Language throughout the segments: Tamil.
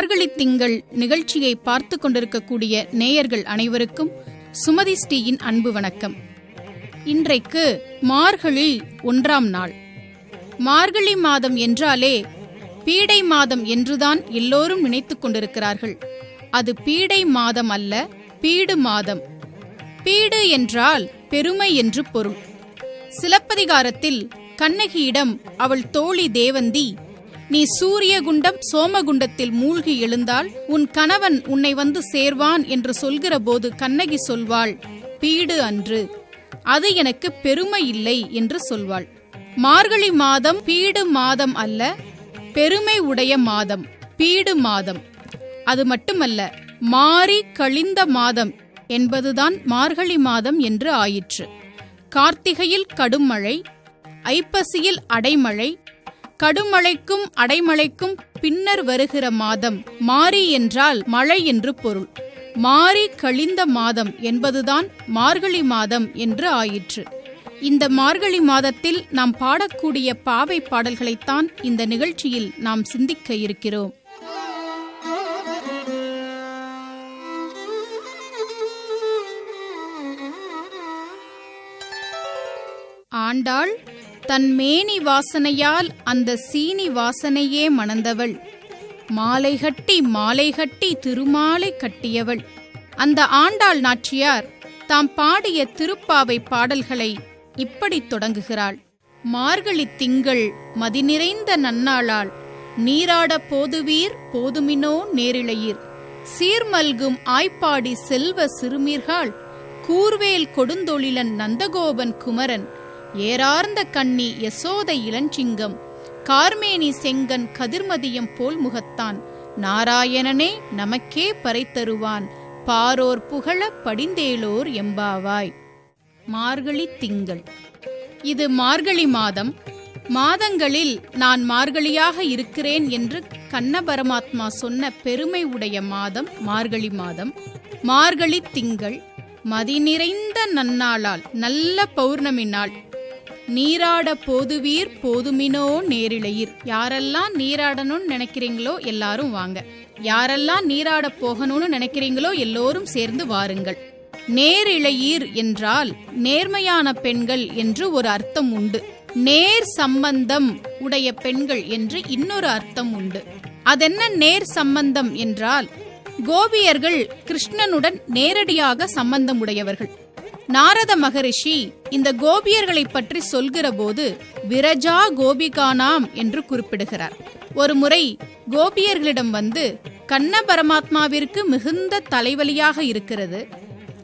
மார்கழி திங்கள் நிகழ்ச்சியை பார்த்து கொண்டிருக்கக்கூடிய நேயர்கள் அனைவருக்கும் சுமதி ஸ்ரீயின் அன்பு வணக்கம். இன்றைக்கு மார்கழி ஒன்றாம் நாள். மார்கழி மாதம் என்றாலே பீடை மாதம் என்றுதான் எல்லோரும் நினைத்துக் கொண்டிருக்கிறார்கள். அது பீடை மாதம் அல்ல பீடு மாதம். பீடு என்றால் பெருமை என்று பொருள். சிலப்பதிகாரத்தில் கண்ணகியிடம் அவள் தோழி தேவந்தி நீ சூரியகுண்டம் சோமகுண்டத்தில் மூழ்கி எழுந்தால் உன் கணவன் உன்னை வந்து சேர்வான் என்று சொல்கிற போது கண்ணகி சொல்வாள் பீடு அன்று. அது எனக்கு பெருமை இல்லை என்று சொல்வாள். மார்கழி மாதம் பீடு மாதம் அல்ல பெருமை உடைய மாதம் பீடு மாதம். அது மட்டுமல்ல மாறி கழிந்த மாதம் என்பதுதான் மார்கழி மாதம் என்று ஆயிற்று. கார்த்திகையில் கடும் மழை ஐப்பசியில் அடைமழை கடுமழைக்கும் அடைமழைக்கும் பின்னர் வருகிற மாதம் மாறி என்றால் மழை என்று பொருள். மாறி கழிந்த மாதம் என்பதுதான் மார்கழி மாதம் என்று ஆயிற்று. இந்த மார்கழி மாதத்தில் நாம் பாடக்கூடிய பாவை பாடல்களைத்தான் இந்த நிகழ்ச்சியில் நாம் சிந்திக்க இருக்கிறோம். ஆண்டாள் தன் மேனி வாசனையால் அந்த சீனி வாசனையே மணந்தவள். மாலை கட்டி மாலை கட்டி திருமாலை கட்டியவள். அந்த ஆண்டாள் நாச்சியார் தாம் பாடிய திருப்பாவை பாடல்களை இப்படி தொடங்குகிறாள். மார்கழி திங்கள் மதிநிறைந்த நன்னாளால் நீராட போதுவீர் போதுமினோ நேரிழையீர். சீர்மல்கும் ஆய்ப்பாடி செல்வ சிறுமீர்கள் கூர்வேல் கொடுந்தொழிலன் நந்தகோபன் குமரன் ஏறார்ந்த கண்ணி யசோதை இளஞ்சிங்கம் கார்மேனி செங்கன் கதிர்மதியம் போல் முகத்தான். நாராயணனே நமக்கே பறைத்தருவான் பாரோர் புகழ படிந்தேலோர் எம்பாவாய். மார்கழி திங்கள். இது மார்கழி மாதம். மாதங்களில் நான் மார்கழியாக இருக்கிறேன் என்று கண்ண பரமாத்மா சொன்ன பெருமை உடைய மாதம் மார்கழி மாதம். மார்கழி திங்கள். மதி நிறைந்த நன்னாளால் நல்ல பௌர்ணமி நாள். நீராட போதுவீர் போதுமினோ நேரிழையீர். யாரெல்லாம் நீராடணும்னு நினைக்கிறீங்களோ எல்லாரும் வாங்க. யாரெல்லாம் நீராட போகணும்னு நினைக்கிறீங்களோ எல்லோரும் சேர்ந்து வாருங்கள். நேரிழையீர் என்றால் நேர்மையான பெண்கள் என்று ஒரு அர்த்தம் உண்டு. நேர் சம்பந்தம் உடைய பெண்கள் என்று இன்னொரு அர்த்தம் உண்டு. அதென்ன நேர் சம்பந்தம் என்றால் கோபியர்கள் கிருஷ்ணனுடன் நேரடியாக சம்பந்தம் உடையவர்கள். நாரத மகரிஷி இந்த கோபியர்களை பற்றி சொல்கிற போது விரஜா கோபிகானாம் என்று குறிப்பிடுகிறார். ஒரு முறை கோபியர்களிடம் வந்து கண்ண பரமாத்மாவிற்கு மிகுந்த தலைவலியாக இருக்கிறது.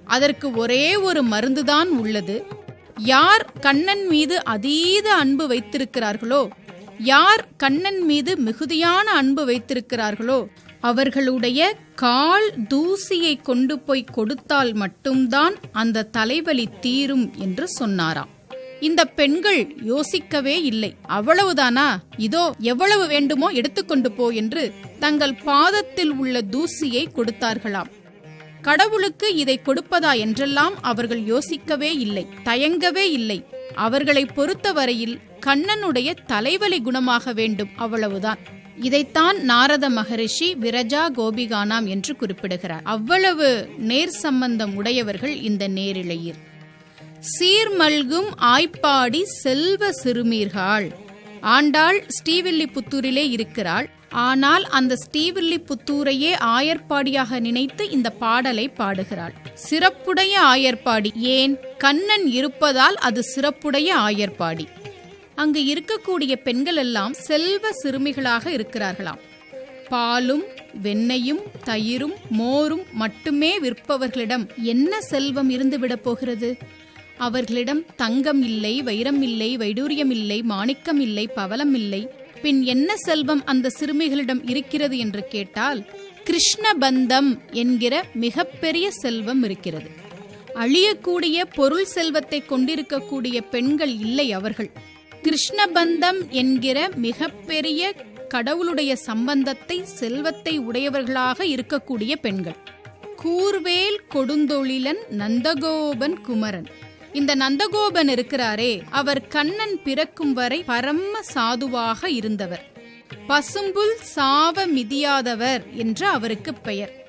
அதற்கு ஒரே ஒரு மருந்துதான் உள்ளது. யார் கண்ணன் மீது அதீத அன்பு வைத்திருக்கிறார்களோ யார் கண்ணன் மீது மிகுதியான அன்பு வைத்திருக்கிறார்களோ அவர்களுடைய கால் தூசியை கொண்டு போய் கொடுத்தால் மட்டும்தான் அந்த தலைவலி தீரும் என்று சொன்னாராம். இந்த பெண்கள் யோசிக்கவே இல்லை. அவ்வளவுதானா? இதோ எவ்வளவு வேண்டுமோ எடுத்துக்கொண்டு போ என்று தங்கள் பாதத்தில் உள்ள தூசியை கொடுத்தார்களாம். கடவுளுக்கு இதை கொடுப்பதா என்றெல்லாம் அவர்கள் யோசிக்கவே இல்லை தயங்கவே இல்லை. அவர்களை பொறுத்தவரையில் கண்ணனுடைய தலைவலி குணமாக வேண்டும் அவ்வளவுதான். இதைத்தான் நாரத மகரிஷி விரஜா கோபிகானாம் என்று குறிப்பிடுகிறார். அவ்வளவு நேர் சம்பந்தம் உடையவர்கள் இந்த நேரிழையீர் சீர்மல்கும் ஆய்ப்பாடி செல்வ சிறுமீர்கள். ஆண்டாள் ஸ்ரீவில்லிபுத்தூரிலே இருக்கிறாள். ஆனால் அந்த ஸ்ரீவில்லிபுத்தூரையே ஆயர்பாடியாக நினைத்து இந்த பாடலை பாடுகிறாள். சிறப்புடைய ஆயர்பாடி ஏன்? கண்ணன் இருப்பதால் அது சிறப்புடைய ஆயர்பாடி அங்கு இருக்கக்கூடிய பெண்கள் எல்லாம் செல்வ சிறுமிகளாக இருக்கிறார்களாம். பாலும் வெண்ணையும் தயிரும் மோரும் மட்டுமே விற்பவர்களிடம் என்ன செல்வம் இருந்துவிடப் போகிறது? அவர்களிடம் தங்கம் இல்லை வைரம் இல்லை வைடூரியம் இல்லை மாணிக்கம் இல்லை பவலம் இல்லை. பின் என்ன செல்வம் அந்த சிறுமிகளிடம் இருக்கிறது என்று கேட்டால் கிருஷ்ண பந்தம் என்கிற மிகப்பெரிய செல்வம் இருக்கிறது. அழியக்கூடிய பொருள் செல்வத்தை கொண்டிருக்கக்கூடிய பெண்கள் இல்லை அவர்கள். கிருஷ்ணபந்தம் என்கிற மிகப்பெரிய கடவுளுடைய சம்பந்தத்தை செல்வத்தை உடையவர்களாக இருக்கக்கூடிய பெண்கள். கூர்வேல் கொடுந்தொழிலன் நந்தகோபன் குமரன். இந்த நந்தகோபன் இருக்கிறாரே அவர் கண்ணன் பிறக்கும் வரை பரம சாதுவாக இருந்தவர். பசும்புல் சாவ மிதியாதவர் என்று அவருக்கு பெயர்.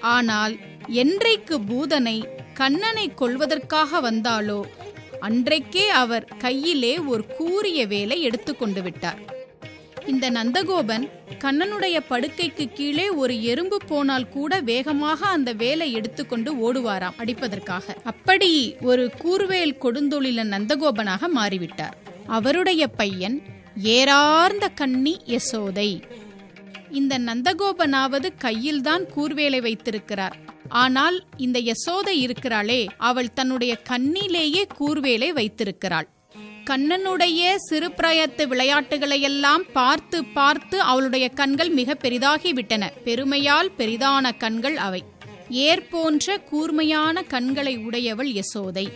ஆனால் என்றைக்கு பூதனை கண்ணனை கொள்வதற்காக வந்தாலோ அன்றைக்கே அவர் கையிலே ஒரு கூரிய வேலை எடுத்துக்கொண்டு விட்டார். இந்த நந்தகோபன் கண்ணனுடைய படுக்கைக்கு கீழே ஒரு எறும்பு போனால் கூட வேகமாக அந்த வேலை எடுத்துக்கொண்டு ஓடுவாராம் அடிப்பதற்காக. அப்படி ஒரு கூர்வேல் கொடுந்தொழில நந்தகோபனாக மாறிவிட்டார். அவருடைய பையன் ஏறார்ந்த கன்னி யசோதை. இந்த நந்தகோபனாவது கையில்தான் கூர்வேலை வைத்திருக்கிறார். ஆனால் இந்த யசோதை இருக்கிறாளே அவள் தன்னுடைய கண்ணிலேயே கூர்வேலை வைத்திருக்கிறாள். கண்ணனுடைய சிறு பிராயத்து விளையாட்டுகளையெல்லாம் பார்த்து பார்த்து அவளுடைய கண்கள் மிக பெரிதாகிவிட்டன. பெருமையால் பெரிதான கண்கள் அவை. ஏர் போன்ற கூர்மையான கண்களை உடையவள் யசோதை.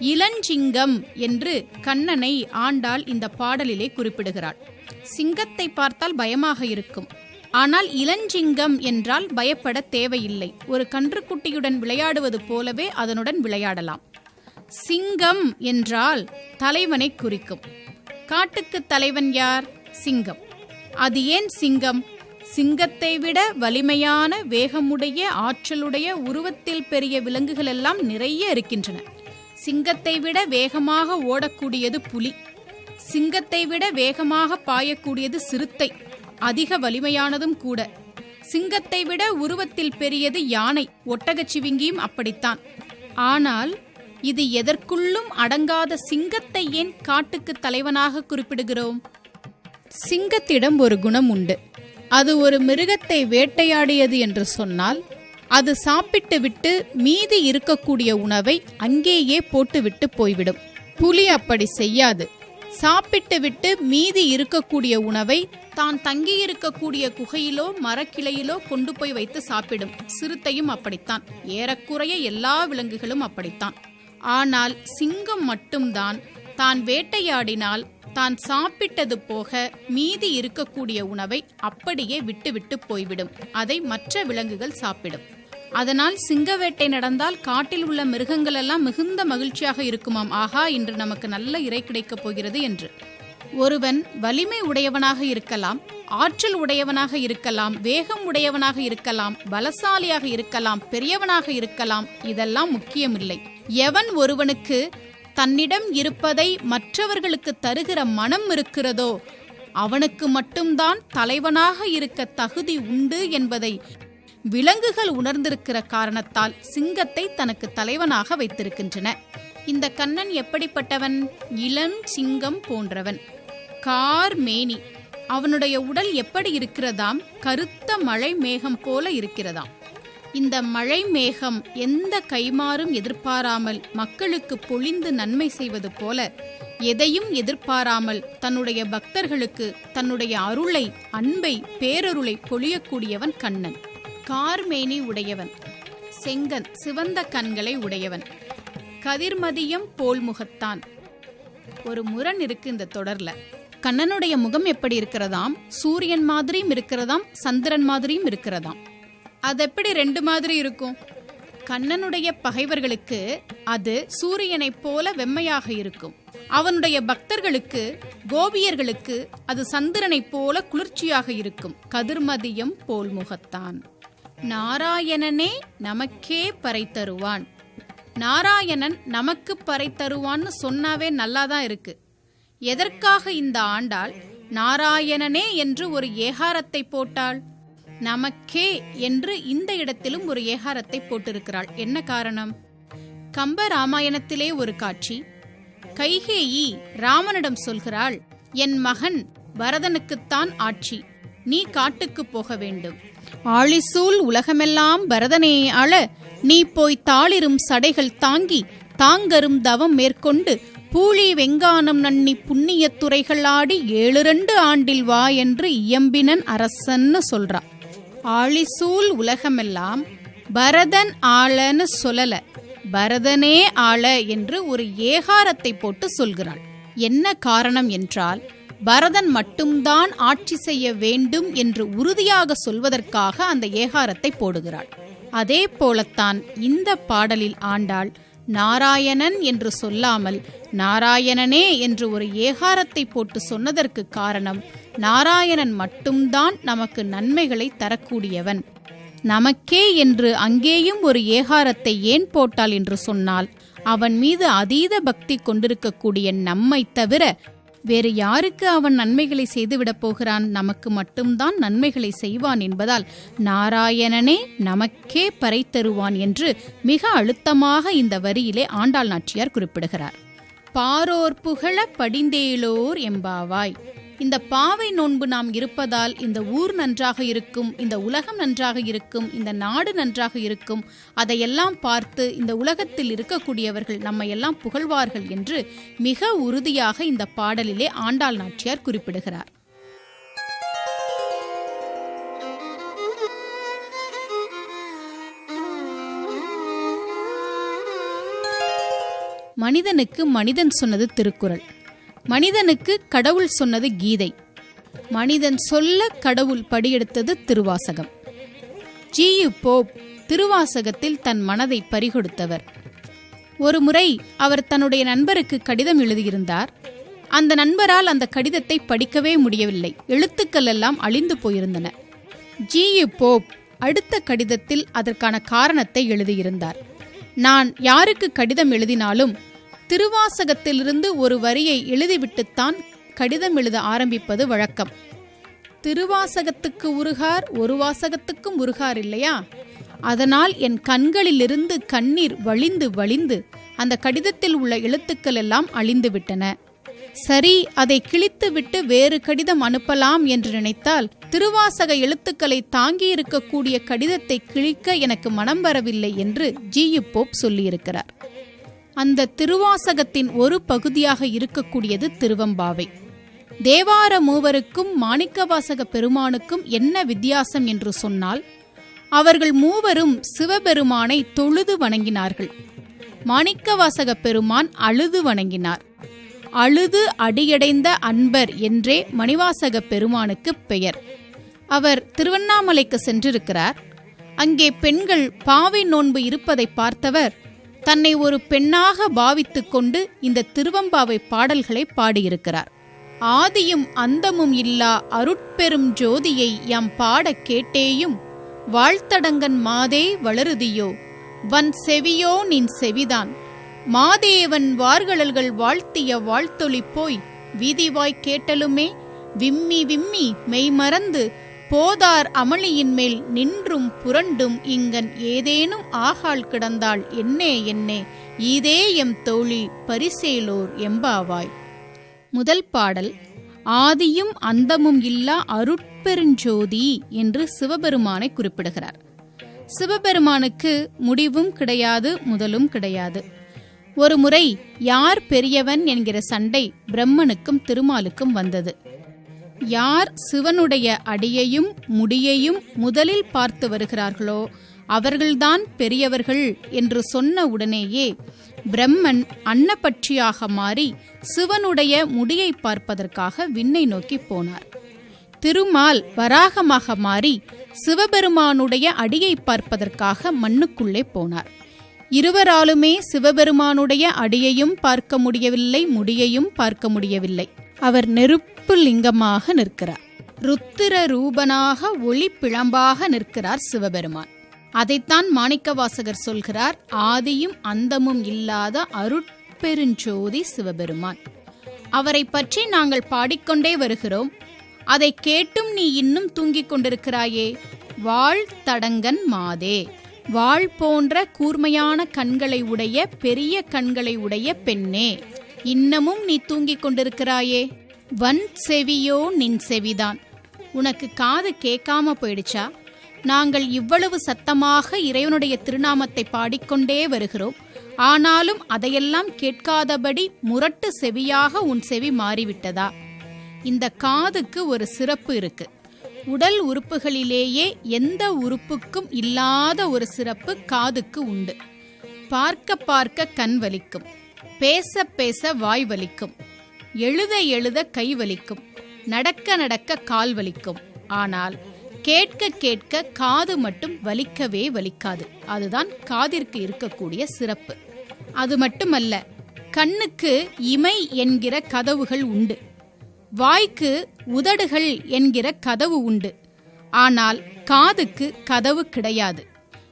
இளஞ்சிங்கம் என்று கண்ணனை ஆண்டாள் இந்த பாடலிலே குறிப்பிடுகிறாள். சிங்கத்தை பார்த்தால் பயமாக இருக்கும். ஆனால் இளஞ்சிங்கம் என்றால் பயப்பட தேவையில்லை. ஒரு கன்றுக்குட்டியுடன் விளையாடுவது போலவே அதனுடன் விளையாடலாம். சிங்கம் என்றால் தலைவனை குறிக்கும். காட்டுக்கு தலைவன் யார்? சிங்கம். அது ஏன் சிங்கம்? சிங்கத்தை விட வலிமையான வேகமுடைய ஆற்றலுடைய உருவத்தில் பெரிய விலங்குகள் எல்லாம் நிறைய இருக்கின்றன. சிங்கத்தை விட வேகமாக ஓடக்கூடியது புலி. சிங்கத்தை விட வேகமாக பாயக்கூடியது சிறுத்தை. அதிக வலிமையானதும் கூட. சிங்கத்தை விட உருவத்தில் பெரியது யானை. ஒட்டகச் சிவிங்கியும் அப்படித்தான். ஆனால் இது எதற்குள்ளும் அடங்காத சிங்கத்தை ஏன் காட்டுக்கு தலைவனாக குறிப்பிடுகிறோம்? சிங்கத்திடம் ஒரு குணம் உண்டு. அது ஒரு மிருகத்தை வேட்டையாடியது என்று சொன்னால் அது சாப்பிட்டு விட்டு மீதி இருக்கக்கூடிய உணவை அங்கேயே போட்டுவிட்டு போய்விடும். புலி அப்படி செய்யாது. சாப்பிட்டு விட்டு மீதி இருக்கக்கூடிய உணவை தான் தங்கியிருக்கக்கூடிய குகையிலோ மரக்கிளையிலோ கொண்டு போய் வைத்து சாப்பிடும். சிறுத்தையும் அப்படித்தான். ஏறக்குறைய எல்லா விலங்குகளும் அப்படித்தான். ஆனால் சிங்கம் மட்டும்தான் தான் வேட்டையாடினால் தான் சாப்பிட்டது போக மீதி இருக்கக்கூடிய உணவை அப்படியே விட்டுவிட்டு போய்விடும். அதை மற்ற விலங்குகள் சாப்பிடும். அதனால் சிங்க வேட்டை நடந்தால் காட்டில் உள்ள மிருகங்கள் எல்லாம் மிகுந்த மகிழ்ச்சியாக இருக்குமாம். ஆஹா இன்று நமக்கு நல்ல இறை கிடைக்கப் போகிறது என்று. ஒருவன் வலிமை உடையவனாக இருக்கலாம் ஆற்றல் உடையவனாக இருக்கலாம் வேகம் உடையவனாக இருக்கலாம் பலசாலியாக இருக்கலாம் பெரியவனாக இருக்கலாம் இதெல்லாம் முக்கியமில்லை. எவன் ஒருவனுக்கு தன்னிடம் இருப்பதை மற்றவர்களுக்கு தருகிற மனம் இருக்கிறதோ அவனுக்கு மட்டும்தான் தலைவனாக இருக்க தகுதி உண்டு என்பதை விலங்குகள் உணர்ந்திருக்கிற காரணத்தால் சிங்கத்தை தனக்கு தலைவனாக வைத்திருக்கின்றன. இந்த கண்ணன் எப்படிப்பட்டவன்? இளம் சிங்கம் போன்றவன். கார் மேனி. அவனுடைய உடல் எப்படி இருக்கிறதாம்? கருத்த மழை மேகம் போல இருக்கிறதாம். இந்த மழை மேகம் எந்த கைமாறும் எதிர்பாராமல் மக்களுக்கு பொழிந்து நன்மை செய்வது போல எதையும் எதிர்பாராமல் தன்னுடைய பக்தர்களுக்கு தன்னுடைய அருளை அன்பை பேரருளை பொழியக்கூடியவன் கண்ணன். கார்மேனி உடையவன். செங்கன் சிவந்த கண்களை உடையவன். கதிர்மதியம் போல் முகத்தான் ஒரு முரண் இருக்கு இந்த தொடர்ல. கண்ணனுடைய முகம் எப்படி இருக்கிறதாம்? சூரியன் மாதிரியும் இருக்கிறதாம் சந்திரன் மாதிரியும் இருக்கிறதாம். அது எப்படி ரெண்டு மாதிரி இருக்கும்? கண்ணனுடைய பகைவர்களுக்கு அது சூரியனைப் போல வெம்மையாக இருக்கும். அவனுடைய பக்தர்களுக்கு கோபியர்களுக்கு அது சந்திரனைப் போல குளிர்ச்சியாக இருக்கும். கதிர்மதியம் போல் முகத்தான் நாராயணனே நமக்கே பறை தருவான். நாராயணன் நமக்கு பறை தருவான்னு சொன்னாவே நல்லாதான் இருக்கு. எதற்காக இந்த ஆண்டாள் நாராயணனே என்று ஒரு ஏகாரத்தை போட்டாள்? நமக்கே என்று இந்த இடத்திலும் ஒரு ஏகாரத்தை போட்டிருக்கிறாள். என்ன காரணம்? கம்ப ராமாயணத்திலே ஒரு காட்சி. கைகேயி ராமனிடம் சொல்கிறாள் என் மகன் பரதனுக்குத்தான் ஆட்சி. நீ காட்டுக்கு போக வேண்டும். ஆழிசூல் உலகமெல்லாம் பரதனே அழ நீ போய் தாளிரும் சடைகள் தாங்கி தாங்கரும் தவம் மேற்கொண்டு பூழி வெங்கானம் நன்னி புண்ணிய துறைகள் ஆடி ஏழிரண்டு ஆண்டில் வா என்று இயம்பினன் அரசன்னு சொல்றா. ஆழிசூல் உலகமெல்லாம் பரதன் ஆளன்னு சொல்லல பரதனே ஆள என்று ஒரு ஏகாரத்தை போட்டு சொல்கிறாள். என்ன காரணம் என்றால் பரதன் மட்டும்தான் ஆட்சி செய்ய வேண்டும் என்று உறுதியாக சொல்வதற்காக அந்த ஏகாரத்தை போடுகிறாள். அதே போலத்தான் இந்த பாடலில் ஆண்டாள் நாராயணன் என்று சொல்லாமல் நாராயணனே என்று ஒரு ஏகாரத்தை போட்டு சொன்னதற்கு காரணம் நாராயணன் மட்டும்தான் நமக்கு நன்மைகளை தரக்கூடியவன். நமக்கே என்று அங்கேயும் ஒரு ஏகாரத்தை ஏன் போட்டால் என்று சொன்னால் அவன் மீது அதீத பக்தி கொண்டிருக்கக்கூடிய நம்மை தவிர வேறு யாருக்கு அவன் நன்மைகளை செய்துவிடப் போகிறான்? நமக்கு மட்டும்தான் நன்மைகளை செய்வான் என்பதால் நாராயணனே நமக்கே பறை தருவான் என்று மிக அழுத்தமாக இந்த வரியிலே ஆண்டாள் நாச்சியார் குறிப்பிடுகிறார். பாரோர் புகழ படிந்தேலோர் எம்பாவாய். இந்த பாவை நோன்பு நாம் இருப்பதால் இந்த ஊர் நன்றாக இருக்கும் இந்த உலகம் நன்றாக இருக்கும் இந்த நாடு நன்றாக இருக்கும் அதையெல்லாம் பார்த்து இந்த உலகத்தில் இருக்கக்கூடியவர்கள் நம்மை எல்லாம் புகழ்வார்கள் என்று மிக உறுதியாக இந்த பாடலிலே ஆண்டாள் நாச்சியார் குறிப்பிடுகிறார். மனிதனுக்கு மனிதன் சொன்னது திருக்குறள். மனிதனுக்கு கடவுள் சொன்னது கீதை. மனிதன் சொல்ல கடவுள் படியெடுத்தது திருவாசகம். ஜியு போப் திருவாசகத்தில் தன் மனதை பறிகொடுத்தவர். ஒரு முறை அவர் தன்னுடைய நண்பருக்கு கடிதம் எழுதியிருந்தார். அந்த நண்பரால் அந்த கடிதத்தை படிக்கவே முடியவில்லை. எழுத்துக்கள் எல்லாம் அழிந்து போயிருந்தன. ஜியு போப் அடுத்த கடிதத்தில் அதற்கான காரணத்தை எழுதியிருந்தார். நான் யாருக்கு கடிதம் எழுதினாலும் திருவாசகத்திலிருந்து ஒரு வரியை எழுதிவிட்டுத்தான் கடிதம் எழுத ஆரம்பிப்பது வழக்கம். திருவாசகத்துக்கு உருகார் ஒரு வாசகத்துக்கும் உருகார் இல்லையா? அதனால் என் கண்களிலிருந்து கண்ணீர் வழிந்து வழிந்து அந்த கடிதத்தில் உள்ள எழுத்துக்கள் எல்லாம் அழிந்து விட்டன சரி அதை கிழித்துவிட்டு வேறு கடிதம் அனுப்பலாம் என்று நினைத்தால் திருவாசக எழுத்துக்களை தாங்கியிருக்கக்கூடிய கடிதத்தை கிழிக்க எனக்கு மனம் வரவில்லை என்று ஜியு போப் சொல்லியிருக்கிறார். அந்த திருவாசகத்தின் ஒரு பகுதியாக இருக்கக்கூடியது திருவம்பாவை. தேவார மூவருக்கும் மாணிக்கவாசக பெருமானுக்கும் என்ன வித்தியாசம் என்று சொன்னால் அவர்கள் மூவரும் சிவபெருமானை தொழுது வணங்கினார்கள். மாணிக்கவாசக பெருமான் அழுது வணங்கினார். அழுது அடியடைந்த அன்பர் என்றே மணிவாசக பெருமானுக்கு பெயர். அவர் திருவண்ணாமலைக்கு சென்றிருக்கிறார். அங்கே பெண்கள் பாவை நோன்பு இருப்பதை பார்த்தவர் தன்னை ஒரு பெண்ணாக பாவித்து கொண்டு இந்த திருவம்பாவை பாடல்களை பாடியிருக்கிறார். ஆதியும் அந்தமும் இல்லா அருட்பெரும் ஜோதியை எம் பாடக் கேட்டேயும் வாழ்த்தடங்கன் மாதே வளருதியோ வன் செவியோ நின் செவிதான். மாதேவன் வார்கழல்கள் வாழ்த்திய வாழ்த்தொளி போய் வீதிவாய் கேட்டலுமே விம்மி விம்மி மெய்மறந்து போதார் அமளியின் மேல் நின்றும் புரண்டும் இங்கன் ஏதேனும் ஆகால் கிடந்தாள் என்னே என்னே இதே எம் தோழி பரிசேலோர் எம்பாவாய். முதல் பாடல் ஆதியும் அந்தமும் இல்லா அருட்பெருஞ்சோதி என்று சிவபெருமானை குறிப்பிடுகிறார். சிவபெருமானுக்கு முடிவும் கிடையாது முதலும் கிடையாது. ஒரு முறை யார் பெரியவன் என்கிற சண்டை பிரம்மனுக்கும் திருமாலுக்கும் வந்தது. யார் சிவனுடைய அடியையும் முடியையும் முதலில் பார்த்து வருகிறார்களோ அவர்கள்தான் பெரியவர்கள் என்று சொன்ன உடனேயே பிரம்மன் அன்னப்பட்சியாக மாறி சிவனுடைய முடியை பார்ப்பதற்காக விண்ணை நோக்கி போனார். திருமால் வராகமாக மாறி சிவபெருமானுடைய அடியை பார்ப்பதற்காக மண்ணுக்குள்ளே போனார். இருவராலுமே சிவபெருமானுடைய அடியையும் பார்க்க முடியவில்லை முடியையும் பார்க்க முடியவில்லை. அவர் நெருப்பு லிங்கமாக நிற்கிறார். ருத்திர ரூபனாக ஒளி பிழம்பாக நிற்கிறார் சிவபெருமான். அதைத்தான் மாணிக்கவாசகர் சொல்கிறார் ஆதியும் அந்தமும் இல்லாத அருட்பெருஞ்சோதி சிவபெருமான். அவரை பற்றி நாங்கள் பாடிக்கொண்டே வருகிறோம். அதை கேட்டும் நீ இன்னும் தூங்கிக் கொண்டிருக்கிறாயே. வாழ் தடங்கன் மாதே. வாழ் போன்ற கூர்மையான கண்களை உடைய பெரிய கண்களை உடைய பெண்ணே. இன்னமும் நீ தூங்கிக் கொண்டிருக்கிறாயே. வன் செவியோ நின் செவிதான். உனக்கு காது கேட்காம போயிடுச்சா? நாங்கள் இவ்வளவு சத்தமாக இறைவனுடைய திருநாமத்தை பாடிக்கொண்டே வருகிறோம். ஆனாலும் அதையெல்லாம் கேட்காதபடி முரட்டு செவியாக உன் செவி மாறிவிட்டதா? இந்த காதுக்கு ஒரு சிறப்பு இருக்கு. உடல் உறுப்புகளிலேயே எந்த உறுப்புக்கும் இல்லாத ஒரு சிறப்பு காதுக்கு உண்டு. பார்க்க பார்க்க கண் வலிக்கும். பேச பேச வாய் வலிக்கும். எழுத எழுத கை வலிக்கும். நடக்க நடக்க கால் வலிக்கும். ஆனால் கேட்க கேட்க காது மட்டும் வலிக்கவே வலிக்காது. அதுதான் காதிற்கு இருக்கக்கூடிய சிறப்பு. அது மட்டுமல்ல கண்ணுக்கு இமை என்கிற கதவுகள் உண்டு. வாய்க்கு உதடுகள் என்கிற கதவு உண்டு. ஆனால் காதுக்கு கதவு கிடையாது.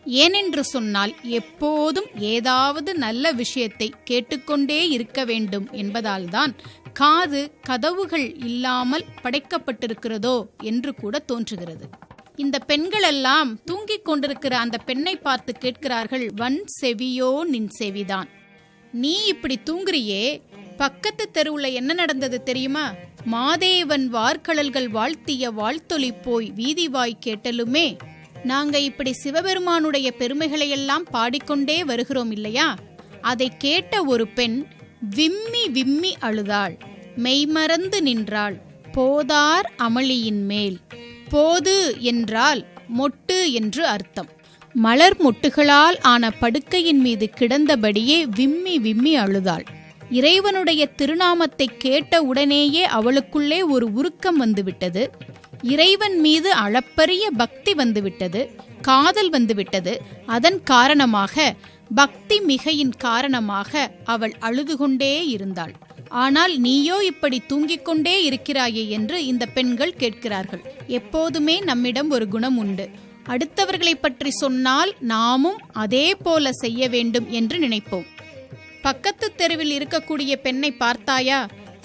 ஏனென்று சொன்னால் எப்போதும் ஏதாவது நல்ல விஷயத்தை கேட்டுக்கொண்டே இருக்க வேண்டும் என்பதால்தான் காது கதவுகள் இல்லாமல் படைக்கப்பட்டிருக்கிறதோ என்று கூட தோன்றுகிறது. இந்த பெண்களெல்லாம் தூங்கிக் கொண்டிருக்கிற அந்த பெண்ணை பார்த்து கேட்கிறார்கள் வன் செவியோ நின் செவிதான். நீ இப்படி தூங்குறியே? பக்கத்து தெருவுல என்ன நடந்தது தெரியுமா? மாதேவன் வார்க்கழல்கள் வாழ்த்திய வாழ்த்தொலி போய் வீதிவாய் கேட்டலுமே. நாங்க இப்படி சிவபெருமானுடைய பெருமைகளையெல்லாம் பாடிக்கொண்டே வருகிறோம் இல்லையா? அதை கேட்ட ஒரு பெண் விம்மி விம்மி அழுதாள். மெய்மறந்து நின்றாள். போதார் அமளியின் மேல். போது என்றால் மொட்டு என்று அர்த்தம். மலர் மொட்டுகளால் ஆன படுக்கையின் மீது கிடந்தபடியே விம்மி விம்மி அழுதாள். இறைவனுடைய திருநாமத்தை கேட்ட உடனேயே அவளுக்குள்ளே ஒரு உருக்கம் வந்துவிட்டது. இறைவன் மீது அளப்பரிய பக்தி வந்துவிட்டது காதல் வந்துவிட்டது. அதன் காரணமாக பக்தி மிகையின் காரணமாக அவள் அழுது கொண்டே இருந்தாள். ஆனால் நீயோ இப்படி தூங்கிக் கொண்டே இருக்கிறாயே என்று இந்த பெண்கள் கேட்கிறார்கள். எப்போதுமே நம்மிடம் ஒரு குணம் உண்டு. அடுத்தவர்களை பற்றி சொன்னால் நாமும் அதே போல செய்ய வேண்டும் என்று நினைப்போம். பக்கத்து தெருவில் இருக்கக்கூடிய பெண்ணை பார்த்தாயா?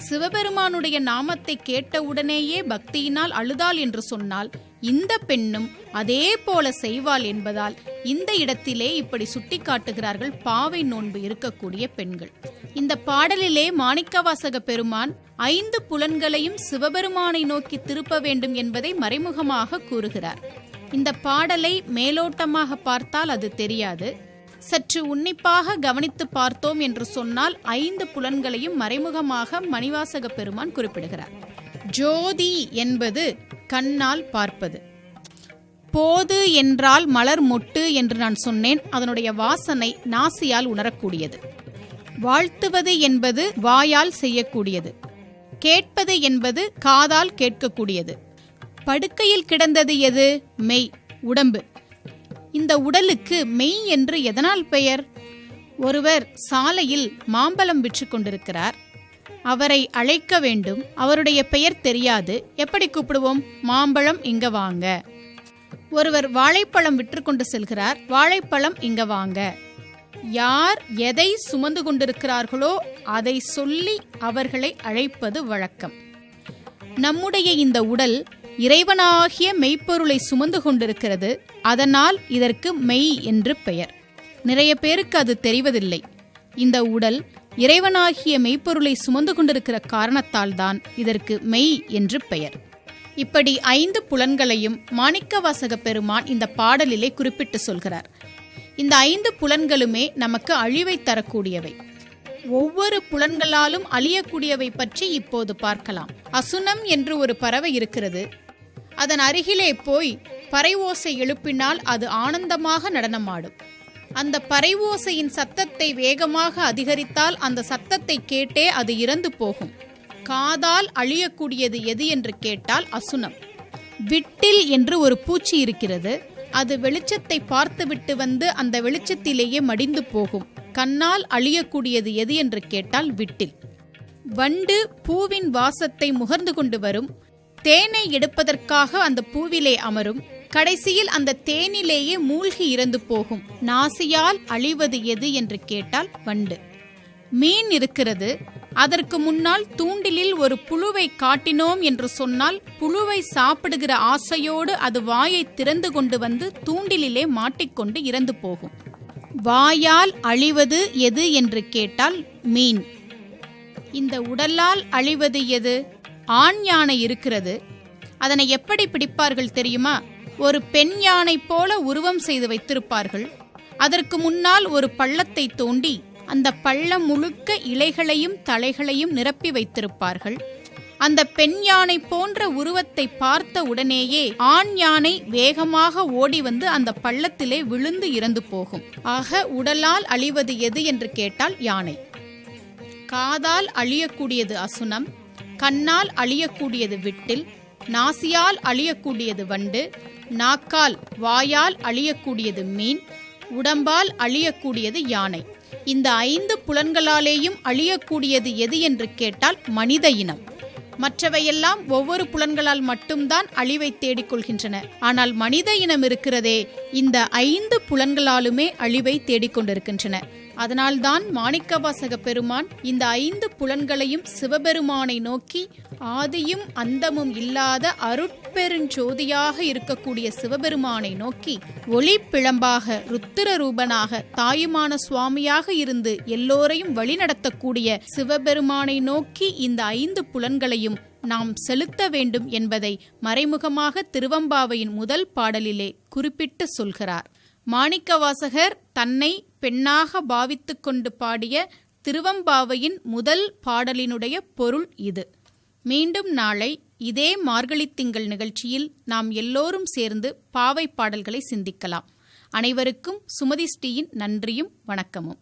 சிவபெருமானுடைய நாமத்தை கேட்டவுடனேயே பக்தியினால் அழுதாள் என்று சொன்னால் இந்த பெண்ணும் அதே போல செய்வாள் என்பதால் இந்த இடத்திலே இப்படி சுட்டிக்காட்டுகிறார்கள் பாவை நோன்பு இருக்கக்கூடிய பெண்கள். இந்த பாடலிலே மாணிக்கவாசக பெருமான் ஐந்து புலன்களையும் சிவபெருமானை நோக்கி திருப்ப வேண்டும் என்பதை மறைமுகமாக கூறுகிறார். இந்த பாடலை மேலோட்டமாக பார்த்தால் அது தெரியாது. சற்று உன்னிப்பாக கவனித்து பார்த்தோம் என்று சொன்னால் ஐந்து புலன்களையும் மறைமுகமாக மணிவாசக பெருமான் குறிப்பிடுகிறார். ஜோதி என்பது கண்ணால் பார்ப்பது. போது என்றால் மலர் மொட்டு என்று நான் சொன்னேன். அதனுடைய வாசனை நாசியால் உணரக்கூடியது. வாழ்த்துவது என்பது வாயால் செய்யக்கூடியது. கேட்பது என்பது காதால் கேட்கக்கூடியது. படுக்கையில் கிடந்தது எது? மெய் உடம்பு. இந்த உடலுக்கு மெய் என்று எதனால் பெயர்? ஒருவர் சாலையில் மாம்பழம் விற்று கொண்டிருக்கிறார். அவரை அழைக்க வேண்டும். அவருடைய பெயர் தெரியாது. எப்படி கூப்பிடுவோம்? மாம்பழம் இங்க வாங்க. ஒருவர் வாழைப்பழம் விற்று கொண்டு செல்கிறார். வாழைப்பழம் இங்க வாங்க. யார் எதை சுமந்து கொண்டிருக்கிறார்களோ அதை சொல்லி அவர்களை அழைப்பது வழக்கம். நம்முடைய இந்த உடல் இறைவனாகிய மெய்ப்பொருளை சுமந்து கொண்டிருக்கிறது. அதனால் இதற்கு மெய் என்று பெயர். நிறைய பேருக்கு அது தெரிவதில்லை. இந்த உடல் இறைவனாகிய மெய்ப்பொருளை சுமந்து கொண்டிருக்கிற காரணத்தால் தான் இதற்கு மெய் என்று பெயர். இப்படி ஐந்து புலன்களையும் மாணிக்கவாசக பெருமான் இந்த பாடலிலே குறிப்பிட்டு சொல்கிறார். இந்த ஐந்து புலன்களுமே நமக்கு அழிவை தரக்கூடியவை. ஒவ்வொரு புலன்களாலும் அழியக்கூடியவை பற்றி இப்போது பார்க்கலாம். அசுனம் என்று ஒரு பறவை இருக்கிறது. அதன் அருகிலே போய் பறை ஓசை எழுப்பினால் அது ஆனந்தமாக நடனமாடும். அந்த பறை ஓசையின் சத்தத்தை வேகமாக அதிகரித்தால் அந்த சத்தத்தை கேட்டே அது இறந்து போகும். காதால் அழியக்கூடியது எது என்று கேட்டால் அசுனம். விட்டில் என்று ஒரு பூச்சி இருக்கிறது. அது வெளிச்சத்தை பார்த்துவிட்டு வந்து அந்த வெளிச்சத்திலேயே மடிந்து போகும். கண்ணால் அழியக்கூடியது எது என்று கேட்டால் விட்டில். வண்டு பூவின் வாசத்தை முகர்ந்து கொண்டு வரும். தேனை எடுப்பதற்காக அந்த பூவிலே அமரும். கடைசியில் அந்த தேனிலேயே மூழ்கி இறந்து போகும். நாசியால் அழிவது எது என்று கேட்டால் வண்டு. மீன் இருக்கிறது. அதற்கு முன்னால் தூண்டிலில் ஒரு புழுவை காட்டினோம் என்று சொன்னால் புழுவை சாப்பிடுகிற ஆசையோடு அது வாயை திறந்து கொண்டு வந்து தூண்டிலிலே மாட்டிக்கொண்டு இறந்து போகும். வாயால் அழிவது எது என்று கேட்டால் மீன். இந்த உடலால் அழிவது எது? ஆண் யானை இருக்கிறது. அதனை எப்படி பிடிப்பார்கள் தெரியுமா? ஒரு பெண் யானை போல உருவம் செய்து வைத்திருப்பார்கள். அதற்கு முன்னால் ஒரு பள்ளத்தை தோண்டி அந்த பள்ளம் முழுக்க இலைகளையும் தலைகளையும் நிரப்பி வைத்திருப்பார்கள். அந்த பெண் யானை போன்ற உருவத்தை பார்த்த உடனேயே ஆண் யானை வேகமாக ஓடி வந்து அந்த பள்ளத்திலே விழுந்து இறந்து போகும். ஆக உடலால் அழிவது எது என்று கேட்டால் யானை. காதால் அழியக்கூடியது அசுனம் கண்ணால் அழியக்கூடியது விட்டில் நாசியால் அழியக்கூடியது வண்டு நாக்கால் வாயால் அழியக்கூடியது மீன் உடம்பால் அழியக்கூடியது யானை. இந்த ஐந்து புலன்களாலேயும் அழியக்கூடியது எது என்று கேட்டால் மனித இனம். மற்றவையெல்லாம் ஒவ்வொரு புலன்களால் மட்டும்தான் அழிவை தேடிக்கொள்கின்றன ஆனால் மனித இனம் இருக்கிறதே இந்த ஐந்து புலன்களாலுமே அழிவை தேடிக்கொண்டிருக்கின்றன அதனால்தான் மாணிக்கவாசக பெருமான் இந்த ஐந்து புலன்களையும் சிவபெருமானை நோக்கி ஆதியும் அந்தமும் இல்லாத அருட்பெருஞ்சோதியாக இருக்கக்கூடிய சிவபெருமானை நோக்கி ஒளி பிழம்பாக ருத்திர ரூபனாக தாயுமான சுவாமியாக இருந்து எல்லோரையும் வழிநடத்தக்கூடிய சிவபெருமானை நோக்கி இந்த ஐந்து புலன்களையும் நாம் செலுத்த வேண்டும் என்பதை மறைமுகமாக திருவம்பாவையின் முதல் பாடலிலே குறிப்பிட்டு சொல்கிறார். மாணிக்கவாசகர் தன்னை பெண்ணாக பாவித்து கொண்டு பாடிய திருவம்பாவையின் முதல் பாடலினுடைய பொருள் இது. மீண்டும் நாளை இதே மார்கழி திங்கள் நிகழ்ச்சியில் நாம் எல்லோரும் சேர்ந்து பாவை பாடல்களை சிந்திக்கலாம். அனைவருக்கும் சுமதி ஸ்ரீயின் நன்றியும் வணக்கமும்.